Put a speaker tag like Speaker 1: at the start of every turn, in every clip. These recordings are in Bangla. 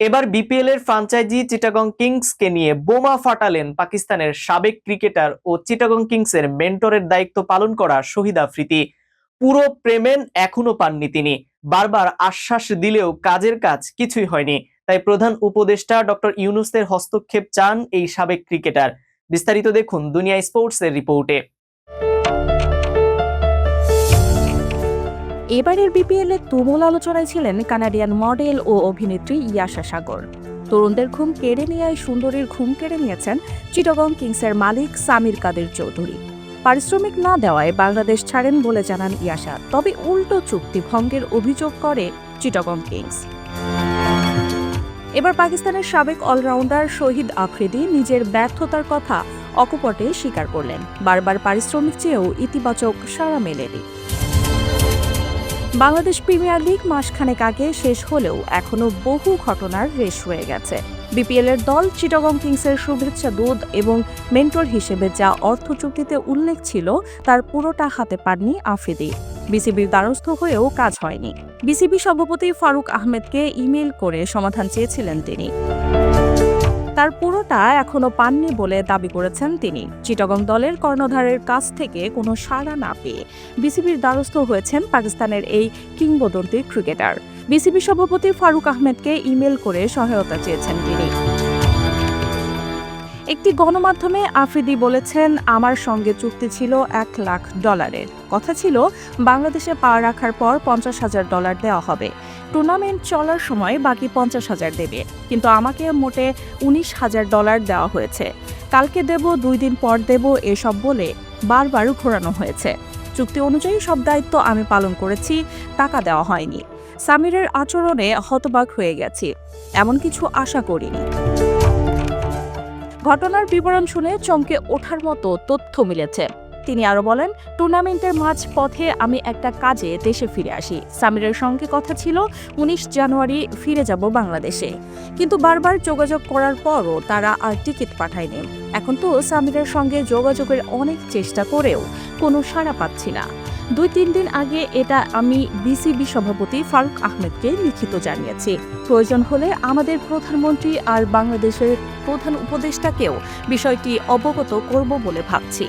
Speaker 1: এবার বিপিএল এর ফ্রাঞ্চাইজি চিটাগং কিংসকে নিয়ে বোমা ফাটালেন পাকিস্তানের সাবেক ক্রিকেটার ও চিটাগং কিংসের মেন্টরের দায়িত্ব পালন করা শহীদ আফ্রিদি পুরো প্রেমেন এখনও পাননি তিনি। বারবার আশ্বাস দিলেও কাজের কাজ কিছুই হয়নি। তাই প্রধান উপদেষ্টা ডক্টর ইউনুসের হস্তক্ষেপ চান এই সাবেক ক্রিকেটার বিস্তারিত দেখুন দুনিয়া স্পোর্টস এর রিপোর্টে।
Speaker 2: এবারের বিপিএল তুমুল আলোচনায় ছিলেন কানাডিয়ান মডেল ও অভিনেত্রী ইয়াশা সাগর। তরুণদের ঘুম কেড়ে নিয়ে সুন্দরীর ঘুম কেড়ে নিয়েছেন চিটগং কিংসের মালিক সামির কাদের চৌধুরী। পারিশ্রমিক না দেওয়ায় বাংলাদেশ ছাড়েন বলে জানান ইয়াশা তবে উল্টো চুক্তি ভঙ্গের অভিযোগ করে চিটগং কিংস। এবার পাকিস্তানের সাবেক অলরাউন্ডার শহীদ আফ্রিদি নিজের ব্যর্থতার কথা অকপটে স্বীকার করলেন। বারবার পারিশ্রমিক চেয়েও ইতিবাচক সাড়া মেলেনি। বাংলাদেশ প্রিমিয়ার লিগ মাসখানেক আগে শেষ হলেও এখনও বহু ঘটনার রেশ হয়ে গেছে। বিপিএল এর দল চিটাগং কিংসের শুভেচ্ছা দূত এবং মেন্টর হিসেবে যা অর্থ চুক্তিতে উল্লেখ ছিল, তার পুরোটা হাতে পাননি আফ্রিদি। বিসিবির দ্বারস্থ হয়েও কাজ হয়নি। বিসিবি সভাপতি ফারুক আহমেদকে ইমেল করে সমাধান চেয়েছিলেন তিনি। তার পুরোটা এখনও পাননি বলে দাবি করেছেন তিনি। চিটাগং দলের কর্ণধারের কাছ থেকে কোনো সাড়া না পেয়ে বিসিবির দ্বারস্থ হয়েছেন পাকিস্তানের এই কিংবদন্তি ক্রিকেটার। বিসিবি সভাপতি ফারুক আহমেদকে ইমেল করে সহায়তা চেয়েছেন তিনি। একটি গণমাধ্যমে আফ্রিদি বলেছেন, আমার সঙ্গে চুক্তি ছিল এক লাখ ডলারের। কথা ছিল, বাংলাদেশে পা রাখার পর পঞ্চাশ হাজার ডলার দেওয়া হবে। টুর্নামেন্ট চলার সময় বাকি পঞ্চাশ হাজার দেবে। কিন্তু আমাকে মোটে উনিশ হাজার ডলার দেওয়া হয়েছে। কালকে দেব, দুই দিন পর দেব, এসব বলে বারবার ঘোরানো হয়েছে। চুক্তি অনুযায়ী সব দায়িত্ব আমি পালন করেছি, টাকা দেওয়া হয়নি। সামিরের আচরণে হতবাক হয়ে গেছি, এমন কিছু আশা করিনি। ঘটনার বিবরণ শুনে চমকে ওঠার মতো তথ্য মিলেছে। তিনি আরও বলেন, টুর্নামেন্টের মাঝ পথে আমি একটা কাজে দেশে ফিরে আসি। সামিরের সঙ্গে কথা ছিল, উনিশ জানুয়ারি ফিরে যাব বাংলাদেশে। কিন্তু বারবার যোগাযোগ করার পরও তারা আর টিকিট পাঠায়নি। এখন তো সামিরের সঙ্গে যোগাযোগের অনেক চেষ্টা করেও কোনো সাড়া পাচ্ছি না। দুই তিন দিন আগে এটা আমি বিসিবি সভাপতি ফারুক আহমেদকে লিখিত জানিয়েছি। প্রয়োজন হলে আমাদের প্রধানমন্ত্রী আর বাংলাদেশের প্রধান উপদেষ্টাকেও বিষয়টি অবগত করব বলে ভাবছি।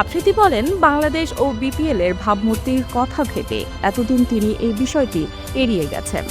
Speaker 2: আফ্রিদি বলেন, বাংলাদেশ ও বিপিএল এর ভাবমূর্তির কথা ভেবে এতদিন তিনি এই বিষয়টি এড়িয়ে গেছেন।